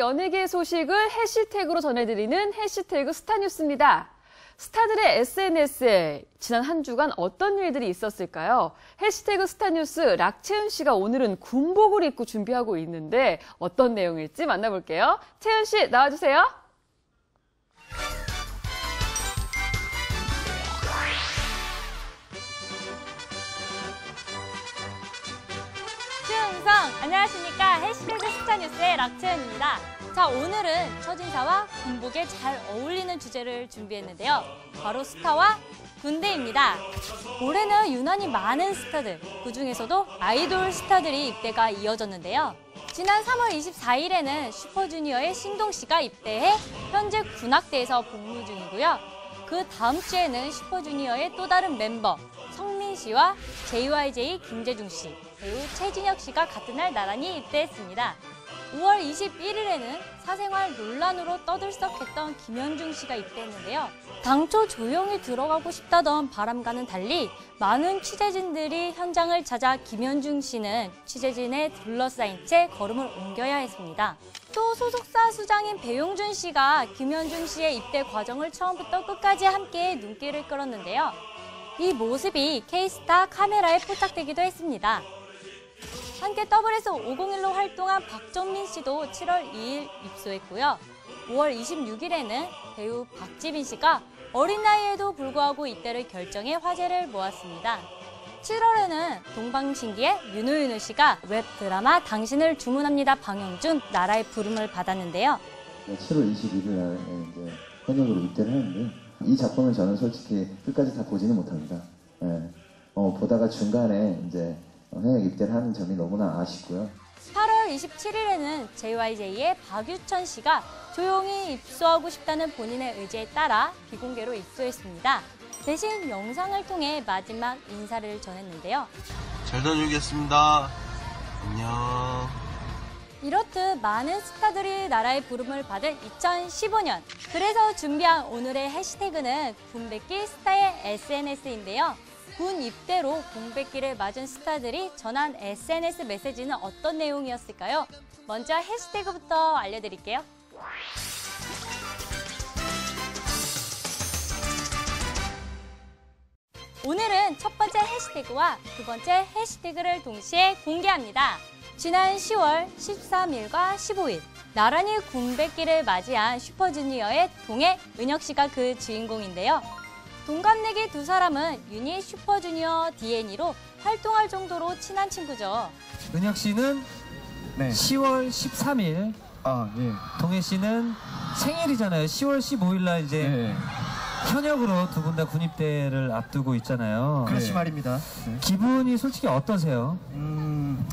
연예계 소식을 해시태그로 전해드리는 해시태그 스타뉴스입니다. 스타들의 SNS에 지난 한 주간 어떤 일들이 있었을까요? 해시태그 스타뉴스 락채은 씨가 오늘은 군복을 입고 준비하고 있는데 어떤 내용일지 만나볼게요. 채은 씨 나와주세요. 안녕하십니까. 해시태그 스타뉴스의 락채은입니다. 자 오늘은 첫인사와 군복에 잘 어울리는 주제를 준비했는데요. 바로 스타와 군대입니다. 올해는 유난히 많은 스타들 그중에서도 아이돌 스타들이 입대가 이어졌는데요. 지난 3월 24일에는 슈퍼주니어의 신동 씨가 입대해 현재 군악대에서 복무 중이고요. 그 다음 주에는 슈퍼주니어의 또 다른 멤버 성민 씨와 JYJ 김재중 씨, 배우 최진혁 씨가 같은 날 나란히 입대했습니다. 5월 21일에는 사생활 논란으로 떠들썩했던 김현중 씨가 입대했는데요. 당초 조용히 들어가고 싶다던 바람과는 달리 많은 취재진들이 현장을 찾아 김현중 씨는 취재진에 둘러싸인 채 걸음을 옮겨야 했습니다. 또 소속사 수장인 배용준 씨가 김현중 씨의 입대 과정을 처음부터 끝까지 함께 눈길을 끌었는데요. 이 모습이 K스타 카메라에 포착되기도 했습니다. 함께 더블에서 501로 활동한 박정민 씨도 7월 2일 입소했고요. 5월 26일에는 배우 박지빈 씨가 어린 나이에도 불구하고 입대를 결정해 화제를 모았습니다. 7월에는 동방신기의 윤호윤호 씨가 웹 드라마 당신을 주문합니다 방영 중 나라의 부름을 받았는데요. 7월 21일 날 이제 현역으로 입대를 했는데 이 작품을 저는 솔직히 끝까지 다 보지는 못합니다. 예. 어, 보다가 중간에 이제 현역 입대를 하는 점이 너무나 아쉽고요. 8월 27일에는 JYJ의 박유천 씨가 조용히 입소하고 싶다는 본인의 의지에 따라 비공개로 입소했습니다. 대신 영상을 통해 마지막 인사를 전했는데요. 잘 다녀오겠습니다. 안녕. 이렇듯 많은 스타들이 나라의 부름을 받은 2015년. 그래서 준비한 오늘의 해시태그는 군백기 스타의 SNS인데요. 군 입대로 공백기를 맞은 스타들이 전한 SNS 메시지는 어떤 내용이었을까요? 먼저 해시태그부터 알려드릴게요. 오늘은 첫 번째 해시태그와 두 번째 해시태그를 동시에 공개합니다. 지난 10월 13일과 15일 나란히 군백기를 맞이한 슈퍼주니어의 동해 은혁 씨가 그 주인공인데요. 동갑내기 두 사람은 유닛 슈퍼주니어 DNE로 활동할 정도로 친한 친구죠. 은혁 씨는 네. 10월 13일, 아, 예. 동해 씨는 생일이잖아요. 10월 15일 날 이제 네. 현역으로 두 분 다 군입대를 앞두고 있잖아요. 그렇지 네. 말입니다. 네. 기분이 솔직히 어떠세요? 음,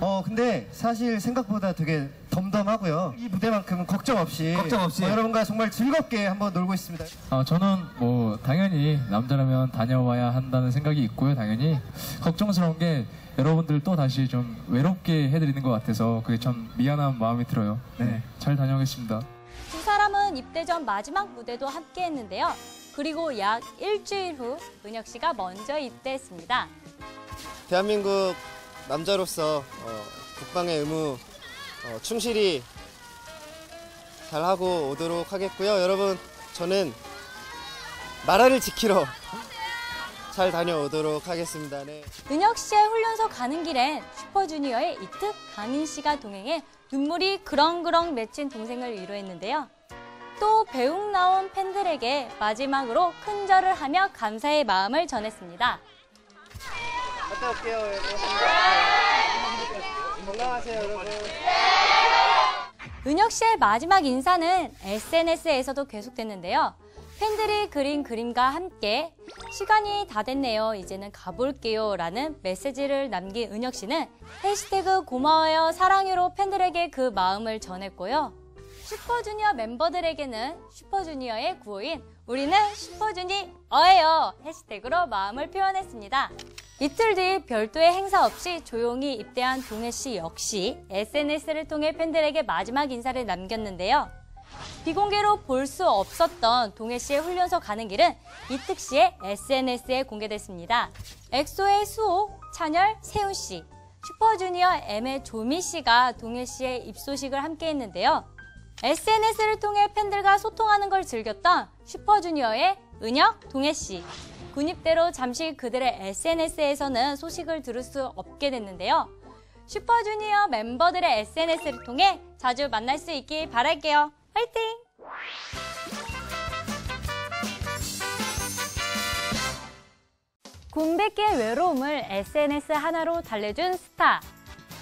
어, 근데 사실 생각보다 되게 덤덤하고요. 이 무대만큼은 걱정 없이. 걱정 없이. 어, 여러분과 정말 즐겁게 한번 놀고 있습니다. 아, 저는 뭐 당연히 남자라면 다녀와야 한다는 생각이 있고요. 당연히 걱정스러운 게 여러분들 또 다시 좀 외롭게 해드리는 것 같아서 그게 참 미안한 마음이 들어요. 네, 잘 다녀오겠습니다. 두 사람은 입대 전 마지막 무대도 함께 했는데요. 그리고 약 일주일 후 은혁 씨가 먼저 입대했습니다. 대한민국 남자로서 어, 국방의 의무 어, 충실히 잘하고 오도록 하겠고요. 여러분, 저는 나라를 지키러 잘 다녀오도록 하겠습니다. 네. 은혁 씨의 훈련소 가는 길엔 슈퍼주니어의 이특 강인 씨가 동행해 눈물이 그렁그렁 맺힌 동생을 위로했는데요. 또 배웅 나온 팬들에게 마지막으로 큰 절을 하며 감사의 마음을 전했습니다. 갔다 올게요, 여러분. 건강하세요, 여러분. 은혁 씨의 마지막 인사는 SNS에서도 계속됐는데요. 팬들이 그린 그림과 함께 시간이 다 됐네요. 이제는 가볼게요. 라는 메시지를 남긴 은혁 씨는 해시태그 고마워요 사랑해로 팬들에게 그 마음을 전했고요. 슈퍼주니어 멤버들에게는 슈퍼주니어의 구호인 우리는 슈퍼주니어예요 해시태그로 마음을 표현했습니다. 이틀 뒤 별도의 행사 없이 조용히 입대한 동해 씨 역시 SNS를 통해 팬들에게 마지막 인사를 남겼는데요. 비공개로 볼 수 없었던 동해 씨의 훈련소 가는 길은 이특 씨의 SNS에 공개됐습니다. 엑소의 수호, 찬열, 세훈 씨, 슈퍼주니어 M의 조미 씨가 동해 씨의 입소식을 함께 했는데요. SNS를 통해 팬들과 소통하는 걸 즐겼던 슈퍼주니어의 은혁, 동해씨. 군입대로 잠시 그들의 SNS에서는 소식을 들을 수 없게 됐는데요. 슈퍼주니어 멤버들의 SNS를 통해 자주 만날 수 있길 바랄게요. 화이팅! 군백기의 외로움을 SNS 하나로 달래준 스타.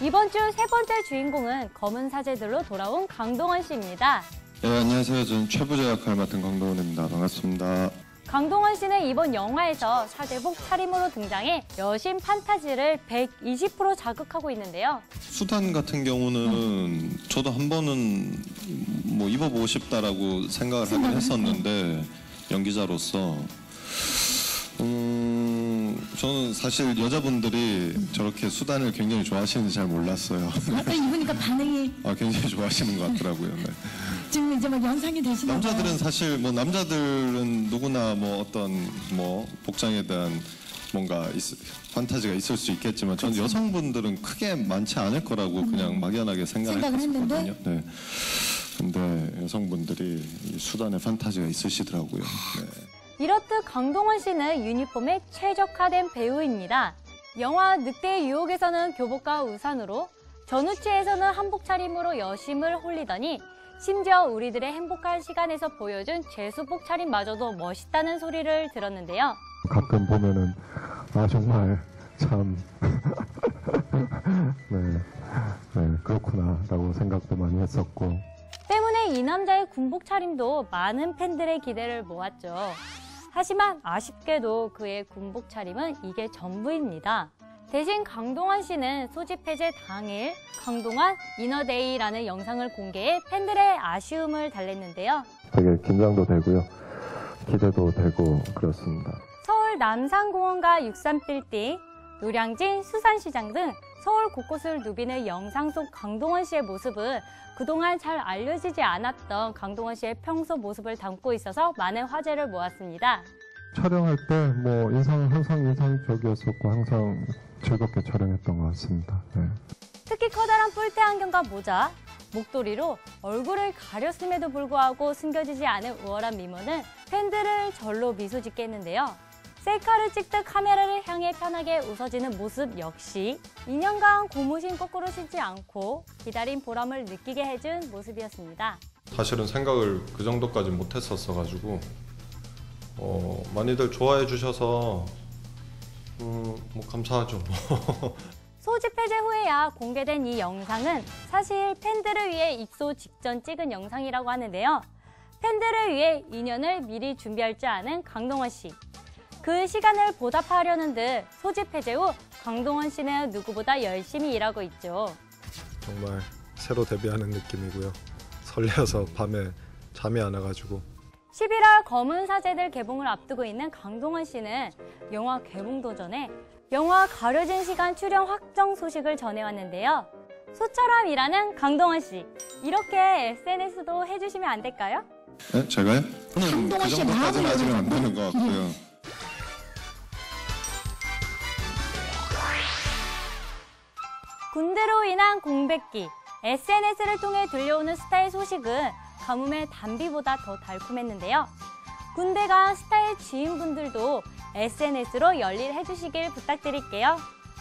이번 주 세 번째 주인공은 검은 사제들로 돌아온 강동원 씨입니다. 네, 안녕하세요. 저는 최부자 역할 맡은 강동원입니다. 반갑습니다. 강동원 씨는 이번 영화에서 사제복 차림으로 등장해 여신 판타지를 120% 자극하고 있는데요. 수단 같은 경우는 저도 한 번은 뭐 입어보고 싶다라고 생각을 하긴 했었는데 연기자로서 음 저는 사실 여자분들이 저렇게 수단을 굉장히 좋아하시는지 잘 몰랐어요. 아까 입으니까 반응이 아, 굉장히 좋아하시는 것 같더라고요. 네. 지금 이제 막 연상이 되시나 봐요. 남자들은 사실 뭐 남자들은 누구나 뭐 어떤 뭐 복장에 대한 뭔가 있- 판타지가 있을 수 있겠지만 전 여성분들은 크게 많지 않을 거라고 그냥 막연하게? 했었거든요. 네. 근데 여성분들이 이 수단에 판타지가 있으시더라고요. 네. 이렇듯 강동원 씨는 유니폼에 최적화된 배우입니다. 영화 늑대의 유혹에서는 교복과 우산으로, 전우치에서는 한복 차림으로 여심을 홀리더니 심지어 우리들의 행복한 시간에서 보여준 제수복 차림마저도 멋있다는 소리를 들었는데요. 가끔 보면은 아 정말 참 네, 네 그렇구나라고 생각도 많이 했었고 때문에 이 남자의 군복 차림도 많은 팬들의 기대를 모았죠. 하지만 아쉽게도 그의 군복 차림은 이게 전부입니다. 대신 강동원 씨는 소집 해제 당일 강동원 이너데이라는 영상을 공개해 팬들의 아쉬움을 달랬는데요. 되게 긴장도 되고요 기대도 되고 그렇습니다. 서울 남산공원과 63빌딩, 노량진 수산시장 등 서울 곳곳을 누비는 영상 속 강동원 씨의 모습은 그동안 잘 알려지지 않았던 강동원 씨의 평소 모습을 담고 있어서 많은 화제를 모았습니다. 촬영할 때 뭐 인상 항상 인상적이었었고 항상 즐겁게 촬영했던 것 같습니다. 네. 특히 커다란 뿔테 안경과 모자, 목도리로 얼굴을 가렸음에도 불구하고 숨겨지지 않은 우월한 미모는 팬들을 절로 미소 짓게 했는데요. 셀카를 찍듯 카메라를 향해 편하게 웃어지는 모습 역시 2년간 고무신 거꾸로 신지 않고 기다린 보람을 느끼게 해준 모습이었습니다. 사실은 생각을 그 정도까지 못했었어 가지고 어, 많이들 좋아해 주셔서 음, 뭐 감사하죠. 소집 해제 후에야 공개된 이 영상은 사실 팬들을 위해 입소 직전 찍은 영상이라고 하는데요. 팬들을 위해 2년을 미리 준비할 줄 아는 강동원 씨. 그 시간을 보답하려는 듯 소집 해제 후 강동원 씨는 누구보다 열심히 일하고 있죠. 정말 새로 데뷔하는 느낌이고요. 설레어서 밤에 잠이 안 와가지고 11월 검은 사제들 개봉을 앞두고 있는 강동원 씨는 영화 개봉도 전에 영화 가려진 시간 출연 확정 소식을 전해왔는데요. 소처럼 일하는 강동원 씨. 이렇게 SNS도 해주시면 안 될까요? 네? 제가요? 강동원 그씨 정도까지는 마음을 아직은 안 되는 것 같고요. 군대로 인한 공백기. SNS를 통해 들려오는 스타의 소식은 가뭄의 단비보다 더 달콤했는데요. 군대가 스타의 지인분들도 SNS로 열일 해주시길 부탁드릴게요.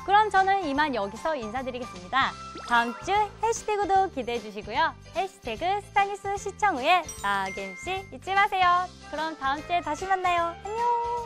그럼 저는 이만 여기서 인사드리겠습니다. 다음 주 해시태그도 기대해 주시고요. 해시태그 스타뉴스 시청 후에 나겜씨 잊지 마세요. 그럼 다음 주에 다시 만나요. 안녕!